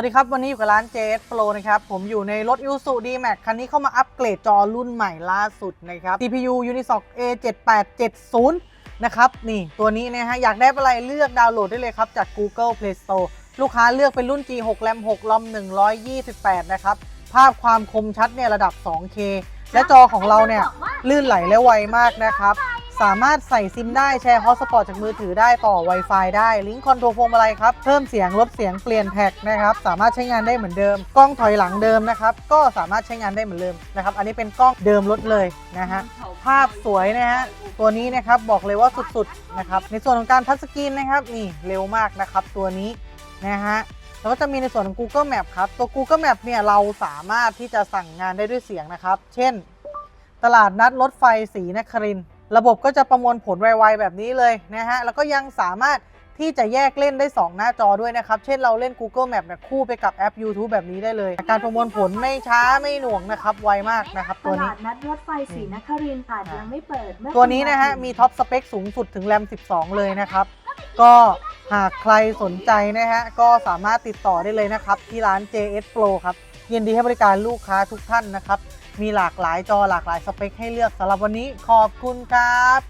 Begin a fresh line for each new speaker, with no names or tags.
สวัสดีครับ วันนี้อยู่กับร้าน JS Pro นะครับ ผมอยู่ในรถ Isuzu D-Max คันนี้เข้ามาอัปเกรดจอรุ่นใหม่ล่าสุดนะครับ CPU Unisoc A7870 นะครับ นี่ตัวนี้นะฮะ อยากได้อะไรเลือกดาวน์โหลดได้เลยครับ จาก Google Play Store ลูกค้าเลือกเป็นรุ่น G6 RAM 6 ROM 128 นะครับ ภาพความคมชัดเนี่ยระดับ 2K และจอของเราเนี่ยลื่นไหลและไวมากนะครับ สามารถใส่ซิมได้แชร์ฮอตสปอตจากมือถือได้ต่อ Wi-Fi ได้ลิงก์คอนโทรลพวงมาลัยครับ เพิ่มเสียงลดเสียงเปลี่ยนแท็กนะครับ สามารถใช้งานได้เหมือนเดิม กล้องถอยหลังเดิมนะครับ ก็สามารถใช้งานได้เหมือนเดิมนะครับ อันนี้เป็นกล้องเดิมรถเลยนะฮะภาพสวยนะฮะตัวนี้นะครับบอกเลยว่าสุดๆนะครับในส่วนของการทัชสกรีนนะครับนี่เร็วมากนะครับตัวนี้นะฮะแล้วก็จะมีในส่วนของ Google Map ครับตัว Google Map เนี่ยเราสามารถที่จะสั่งงานได้ด้วยเสียงนะครับ เช่น ตลาดนัดรถไฟศรีนครินทร์ ระบบก็จะประมวลผลไวๆแบบนี้เลยนะฮะ แล้วก็ยังสามารถที่จะแยกเล่นได้ 2 หน้าจอด้วยนะครับ เช่นเราเล่น Google Map เนี่ยคู่ไปกับแอป YouTube แบบนี้ได้เลย การประมวลผลไม่ช้าไม่หน่วงนะครับ ไวมากนะครับ
ต
ตัวนี้
ลาดนัดรถไฟศรีนครินทร์อาจยังไม่เปิดเมื่อ
ตัวนี้นะฮะ มีท็อปสเปคสูงสุดถึงแรม 12 เลยนะครับ ก็หากใครสนใจนะฮะ ก็สามารถติดต่อได้เลยนะครับ ที่ร้าน JS Pro ครับยินดีให้บริการลูกค้าทุกท่านนะครับ มีหลากหลายจอหลากหลายสเปคให้เลือกสำหรับวันนี้ขอบคุณครับ